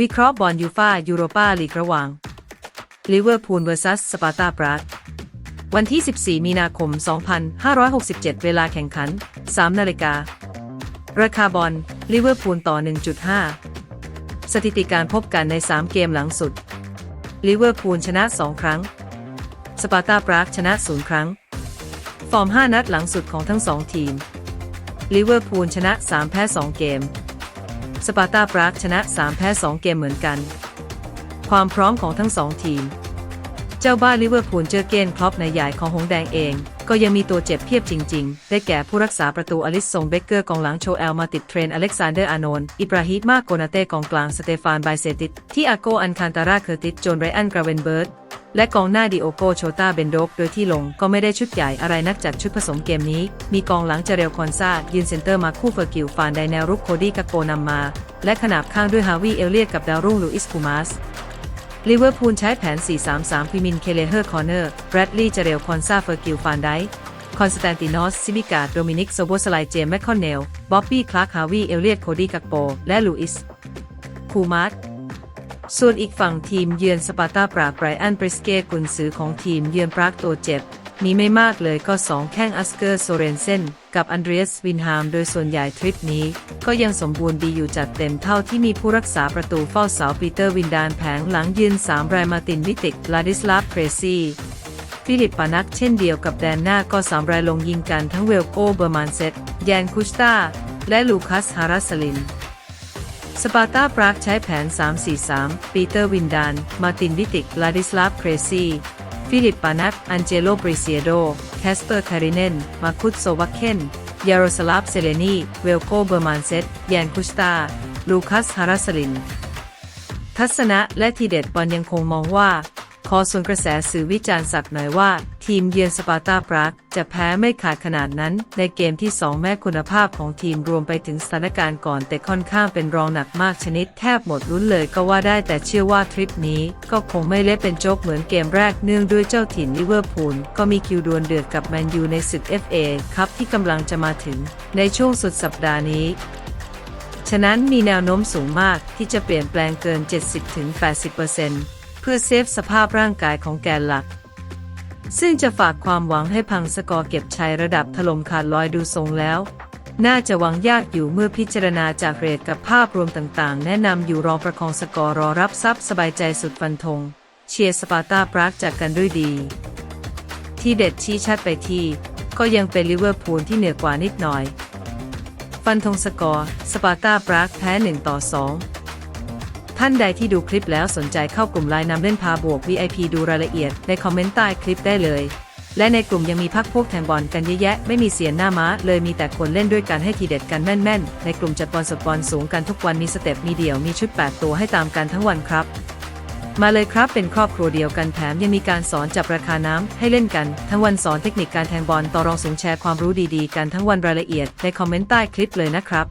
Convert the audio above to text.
วิเคราะห์บอลยูฟายูโรปาลีกระหว่างลิเวอร์พูล vs สปาร์ตาปรากวันที่ 14 มีนาคม 2567 เวลาแข่งขัน 3 นาฬิกา ราคาบอลลิเวอร์พูลต่อ 1.5 สถิติการพบกันใน 3 เกมหลังสุดลิเวอร์พูลชนะ 2 ครั้ง สปาร์ตาปรากชนะ 0 ครั้ง ฟอร์ม 5 นัดหลังสุดของทั้ง 2 ทีมลิเวอร์พูลชนะ 3 แพ้ 2 เกม สปาร์ตาปรากชนะ 3 แพ้ 2 เกมเหมือนกัน ความพร้อมของทั้ง2ทีม เจ้าบ้านลิเวอร์พูลเจอเกนคลอปในใหญ่ของหงแดงเอง ก็ยังมีตัวเจ็บเพียบจริง ๆ ได้แก่ผู้รักษาประตูอลิสซงเบเกอร์กองหลังโชเอลมาติดเทรนอเล็กซานเดอร์อานนอิบราฮิมาโกนาเต้กองกลางสเตฟานไบเซติสที่อาโกอันคานตาราเคอร์ติสโจนไรอันกราเวนเบิร์ด และกองหน้าดิโอโกโชตาเบนโดกโดยที่ลงก็ไม่ได้ชุดใหญ่อะไรนักจากชุดผสมเกมนี้ มีกองหลังเจเรลคอนซายืนเซนเตอร์มาคู่เฟอร์กิลฟานไดแนวรุกโคดี้กักโปนำมา และขนาบข้างด้วยฮาวิเอลเลียตกับดาวรุ่งลูอิสคูมาสลิเวอร์พูลใช้แผน 4-3-3ฟิมิน เคเลเฮอร์ คอร์เนอร์ แบรดลีย์ เจเรล คอนซา เฟอร์กิล ฟานไดคอนสแตนตินอส ซิบิกาโดมินิก โซโบสไลเจมแมคคอนเนล บ๊อบบี้ คลาร์กฮาวี เอลเลียต โคดี้กักโป และลูอิส คูมาร์ ส่วนอีกฝั่งทีมเยือนสปาร์ตาปรากไบรอันบริสเกตกุนซือของทีมเยือนปรากตัวเจ็บ มีไม่มากเลยก็2แข้งอัสเกอร์โซเรนเซนกับอันเดรียสวินฮาม โดยส่วนใหญ่ทริปนี้ ก็ยังสมบูรณ์ดีอยู่จัดเต็มเท่าที่มีผู้รักษาประตูเฝ้าเสาปีเตอร์วินดานแผงหลังยืน3รายมาตินวิติกลาดิสลาฟเพรซีฟิลิปปานักเช่นเดียวกับแดนหน้าก็สามรายลงยิงกันทั้งเวลโกเบอร์มานเซตแยนคุสตาและลูคัสฮารัสลิน สปาร์ตาปรากใช้แผน 3-4-3 ปีเตอร์วินดาน มาตินวิติก ลาดิสลาฟ เครซีฟิลิปปานักอันเจโลบริเซียโด แคสเปอร์คาริเนน มาคุตโซวัคเคนยารสลาฟ เซเลนี เวลโกเบอร์มานเซตแยนคุสตา ลูคัส ฮารัสลิน ทัศนะและทีเด็ดบอลยังคงมองว่า ขอส่วนกระแสสื่อวิจารณ์สักหน่อยว่า ทีมเยือนสปาร์ตาปรากจะแพ้ไม่ขาดขนาดนั้น ในเกมที่ 2 แม้คุณภาพของทีมรวมไปถึงสถานการณ์ก่อน แต่ค่อนข้างเป็นรองหนักมากชนิดแทบหมดลุ้นเลยก็ว่าได้แต่เชื่อว่าทริปนี้ ก็คงไม่เละเป็นโจ๊กเหมือนเกมแรกเนื่องด้วยเจ้าถิ่นลิเวอร์พูลก็มีคิวดวลเดือดกับแมนยูในศึก FA ครับที่กำลังจะมาถึง ในช่วงสุดสัปดาห์นี้ฉะนั้นมีแนวโน้มสูงมากที่จะเปลี่ยนแปลงเกิน 70-80% เพื่อเซฟสภาพร่างกายของแกนหลัก ซึ่งจะฝากความหวังให้พังสกอร์เก็บชัยระดับถล่มขาดลอยดูทรงแล้ว น่าจะหวังยากอยู่เมื่อพิจารณาจากเรทกับภาพรวมต่างๆ แนะนำอยู่รองประคองสกอร์รอรับทรัพย์สบายใจสุดฟันธงเชียร์สปาร์ตาปรากจากกันด้วยดี ที่เด็ดชี้ชัดไปที่ก็ยังเป็นลิเวอร์พูลที่เหนือกว่านิดหน่อย ฟันธงสกอร์ สปาร์ตาปรากแพ้1ต่อ2 ท่านใดที่ดูคลิปแล้วสนใจเข้ากลุ่มไลน์นำเล่นพาบวก VIP ดูรายละเอียดในคอมเมนต์ใต้คลิปได้เลย และในกลุ่มยังมีพักพวกแทงบอลกันเยอะแยะ ไม่มีเสียหน้าม้า เลยมีแต่คนเล่นด้วยกันให้ทีเด็ดกันแม่นๆ ในกลุ่มจัดบอลสดบอลสูงกันทุกวันมีสเต็ปมีเดี่ยวมีชุด 8 ตัวให้ตามกันทั้งวันครับ มาเลยครับเป็นครอบครัวเดียวกันแถมยังมีการสอนจับราคาน้ำให้เล่นกัน ทั้งวันสอนเทคนิคการแทงบอลต่อรองสูงแชร์ความรู้ดีๆ กันทั้งวันรายละเอียดในคอมเมนต์ใต้คลิปเลยนะครับ